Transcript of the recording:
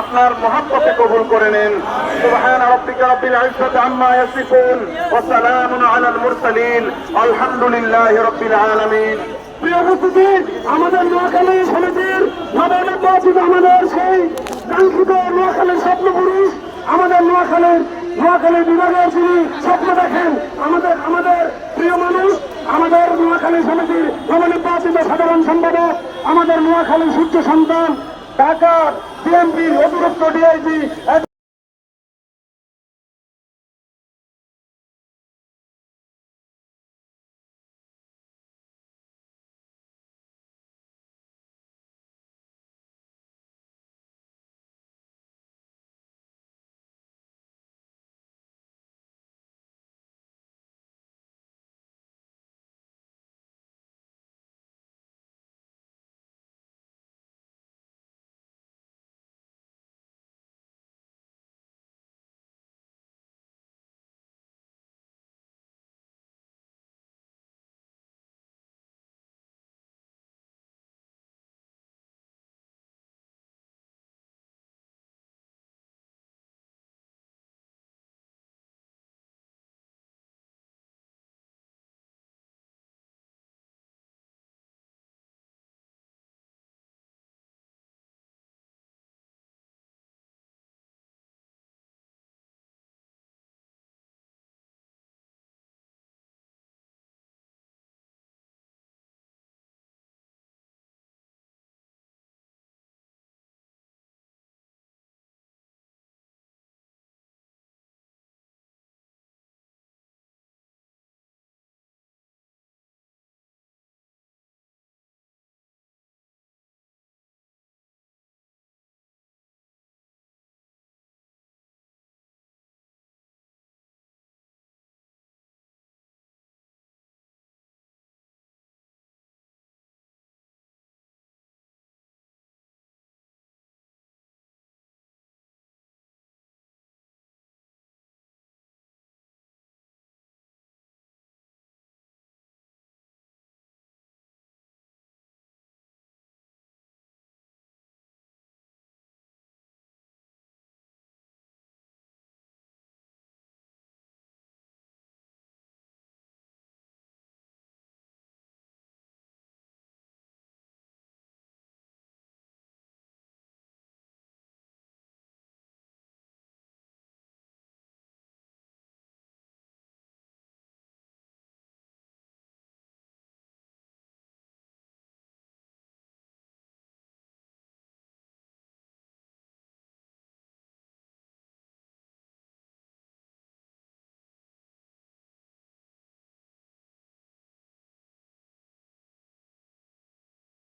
আপনার মহাব্বতে কবুল করে নেন। সুবহান রাব্বিকা রাব্বিল ইজ্জাতি আম্মা ইয়াসিফুন, ওয়া সালামুন আলাল মুরসালিন, আলহামদুলিল্লাহি রাব্বিল আলামিন। প্রিয় উপস্থিতি, আমাদের নোয়াখালী আমাদের সেই নোয়াখালীর স্বপ্ন পুরুষ, আমাদের নোয়াখালীর, নোয়াখালী বিভাগের যিনি স্বপ্ন দেখেন, আমাদের আমাদের প্রিয় মানুষ, আমাদের নোয়াখালী সমিতির নবনির্বাচিত সাধারণ সম্পাদক আমাদের নোয়াখালী সূর্য সন্তান ঢাকার বিএনপির অতিরিক্ত ডিআইজি